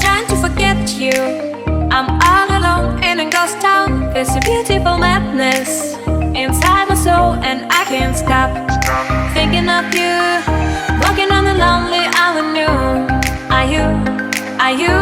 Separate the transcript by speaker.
Speaker 1: Trying to forget you. I'm all alone in a ghost town. It's a beautiful madness inside my soul, and I can't stop thinking of you. Walking on the lonely avenue. Are you? Are you?